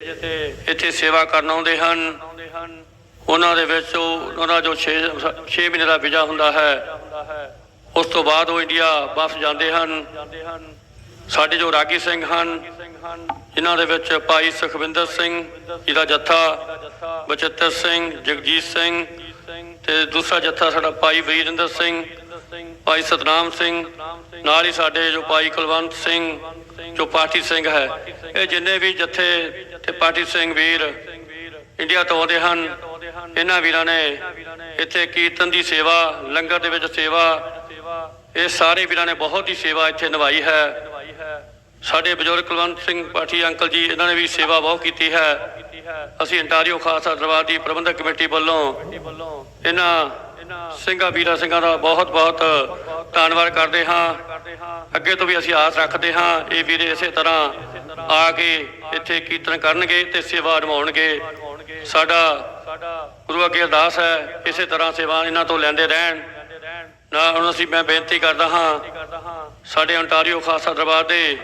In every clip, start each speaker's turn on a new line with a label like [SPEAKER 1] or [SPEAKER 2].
[SPEAKER 1] ਜਿੱਥੇ ਇੱਥੇ ਸੇਵਾ ਕਰਨ ਆਉਂਦੇ ਹਨ। ਉਹਨਾਂ ਦੇ ਵਿੱਚ ਉਹ ਉਹਨਾਂ ਦਾ ਜੋ 6 6 ਮਹੀਨੇ ਦਾ ਵੀਜ਼ਾ ਹੁੰਦਾ ਹੈ ਉਸ ਤੋਂ ਬਾਅਦ ਉਹ ਇੰਡੀਆ ਵਾਪਸ ਜਾਂਦੇ ਹਨ। ਸਾਡੇ ਜੋ ਰਾਗੀ ਸਿੰਘ ਹਨ ਜਿਨ੍ਹਾਂ ਦੇ ਵਿੱਚ ਭਾਈ ਸੁਖਵਿੰਦਰ ਸਿੰਘ ਜੀ ਦਾ ਜੱਥਾ ਬਚਿੱਤਰ ਸਿੰਘ ਜਗਜੀਤ ਸਿੰਘ। ਤੇ ਦੂਸਰਾ ਜੱਥਾ ਸਾਡਾ ਭਾਈ ਵੀਰਿੰਦਰ ਸਿੰਘ ਭਾਈ ਸਤਨਾਮ ਸਿੰਘ, ਨਾਲ ਹੀ ਸਾਡੇ ਜੋ ਭਾਈ ਕੁਲਵੰਤ ਸਿੰਘ, ਜੋ ਪਾਠੀ ਸਿੰਘ ਹੈ, ਇਹ ਜਿੰਨੇ ਵੀ ਜਥੇ ਤੇ ਪਾਠੀ ਸਿੰਘ ਵੀਰ ਇੰਡੀਆ ਤੋਂ ਆਉਂਦੇ ਹਨ, ਇਹਨਾਂ ਵੀਰਾਂ ਨੇ ਇੱਥੇ ਕੀਰਤਨ ਦੀ ਸੇਵਾ, ਲੰਗਰ ਦੇ ਵਿੱਚ ਸੇਵਾ, ਇਹ ਸਾਰੇ ਵੀਰਾਂ ਨੇ ਬਹੁਤ ਹੀ ਸੇਵਾ ਇੱਥੇ ਨਿਭਾਈ ਹੈ। ਸਾਡੇ ਬਜ਼ੁਰਗ ਕੁਲਵੰਤ ਸਿੰਘ ਪਾਠੀ ਅੰਕਲ ਜੀ, ਇਹਨਾਂ ਨੇ ਵੀ ਸੇਵਾ ਬਹੁਤ ਕੀਤੀ ਹੈ। ਅਸੀਂ ਅੰਟਾਰੀਓ ਖਾਲਸਾ ਦਰਬਾਰ ਦੀ ਪ੍ਰਬੰਧਕ ਕਮੇਟੀ ਵੱਲੋਂ ਇਹਨਾਂ ਸਿੰਘਾਂ ਵੀਰਾਂ ਸਿੰਘਾਂ ਦਾ ਬਹੁਤ ਬਹੁਤ ਧੰਨਵਾਦ ਕਰਦੇ ਹਾਂ। ਅੱਗੇ ਤੋਂ ਵੀ ਅਸੀਂ ਆਸ ਰੱਖਦੇ ਹਾਂ, ਇਹ ਵੀਰੇ ਇਸੇ ਤਰ੍ਹਾਂ ਆ ਕੇ ਇੱਥੇ ਕੀਰਤਨ ਕਰਨਗੇ ਤੇ ਸੇਵਾ ਨਿਭਾਉਣਗੇ। ਸਾਡਾ ਗੁਰੂ ਅੱਗੇ ਅਰਦਾਸ ਹੈ, ਇਸੇ ਤਰ੍ਹਾਂ ਸੇਵਾ ਇਹਨਾਂ ਤੋਂ ਲੈਂਦੇ ਰਹਿਣ। ਨਾ ਹੁਣ ਅਸੀਂ ਮੈਂ ਬੇਨਤੀ ਕਰਦਾ ਹਾਂ, ਸਾਡੇ ਅੰਟਾਰੀਓ ਖਾਲਸਾ ਦਰਬਾਰ ਦੇ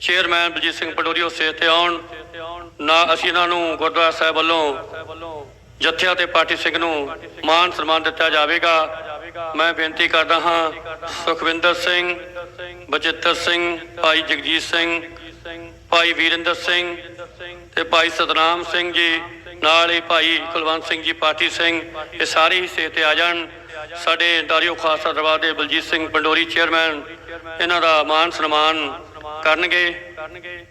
[SPEAKER 1] ਚੇਅਰਮੈਨ ਬਲਜੀਤ ਸਿੰਘ ਪਟੋਰੀ ਉਸੇ ਤੇ ਆਉਣ। ਨਾ ਅਸੀਂ ਇਹਨਾਂ ਨੂੰ ਗੁਰਦੁਆਰਾ ਸਾਹਿਬ ਵੱਲੋਂ ਜੱਥਿਆਂ ਤੇ ਪਾਰਟੀ ਸਿੰਘ ਨੂੰ ਮਾਨ ਸਨਮਾਨ ਦਿੱਤਾ ਜਾਵੇਗਾ। ਮੈਂ ਬੇਨਤੀ ਕਰਦਾ ਹਾਂ, ਸੁਖਵਿੰਦਰ ਸਿੰਘ, ਬਚਿੱਤਰ ਸਿੰਘ, ਭਾਈ ਜਗਜੀਤ ਸਿੰਘ, ਭਾਈ ਵੀਰਿੰਦਰ ਸਿੰਘ ਤੇ ਭਾਈ ਸਤਨਾਮ ਸਿੰਘ ਜੀ, ਨਾਲ ਹੀ ਭਾਈ ਕੁਲਵੰਤ ਸਿੰਘ ਜੀ ਪਾਠੀ ਸਿੰਘ, ਇਹ ਸਾਰੇ ਹਿੱਸੇ ਤੇ ਆ ਜਾਣ। ਸਾਡੇ ਦਾਰਿਓ ਖਾਲਸਾ ਦਰਬਾਰ ਦੇ ਬਲਜੀਤ ਸਿੰਘ ਪੰਡੋਰੀ ਚੇਅਰਮੈਨ, ਇਹਨਾਂ ਦਾ ਮਾਨ ਸਨਮਾਨ ਕਰਨਗੇ।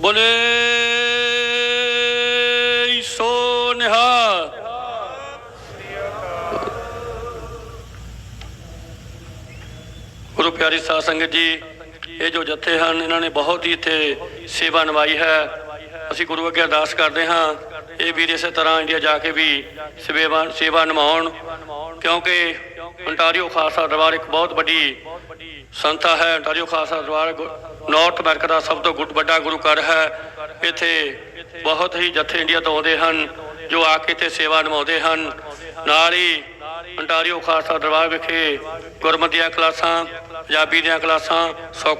[SPEAKER 1] ਬੋਲੇ ਸੋ ਨਿਹਾਲ। ਗੁਰੂ ਪਿਆਰੀ ਸਾਧ ਸੰਗਤ ਜੀ, ਇਹ ਜੋ ਜੱਥੇ ਹਨ, ਇਹਨਾਂ ਨੇ ਬਹੁਤ ਹੀ ਇੱਥੇ ਸੇਵਾ ਨਿਭਾਈ ਹੈ। ਅਸੀਂ ਗੁਰੂ ਅੱਗੇ ਅਰਦਾਸ ਕਰਦੇ ਹਾਂ, ਇਹ ਵੀਰ ਇਸੇ ਤਰ੍ਹਾਂ ਇੰਡੀਆ ਜਾ ਕੇ ਵੀ ਸੇਵਾ ਸੇਵਾ ਨਿਭਾਉਣ, ਕਿਉਂਕਿ ਅੰਟਾਰੀਓ ਖਾਲਸਾ ਦਰਬਾਰ ਇੱਕ ਬਹੁਤ ਵੱਡੀ ਸੰਸਥਾ ਹੈ। ਅੰਟਾਰੀਓ ਖਾਲਸਾ ਦਰਬਾਰ ਗੁ- ਨਾਰਥ ਅਮਰੀਕਾ ਦਾ ਸਭ ਤੋਂ ਗੁੱਟ ਵੱਡਾ ਗੁਰੂ ਘਰ ਹੈ। ਇੱਥੇ ਬਹੁਤ ਹੀ ਜਥੇ ਇੰਡੀਆ ਤੋਂ ਆਉਂਦੇ ਹਨ, ਜੋ ਆ ਕੇ ਇੱਥੇ ਸੇਵਾ ਨਿਭਾਉਂਦੇ ਹਨ। ਨਾਲ ਹੀ ਅੰਟਾਰੀਓ ਖਾਲਸਾ ਦਰਬਾਰ ਵਿਖੇ ਗੁਰਮਤਿ ਦੀਆਂ ਕਲਾਸਾਂ, ਪੰਜਾਬੀ ਦੀਆਂ ਕਲਾਸਾਂ, ਸੌ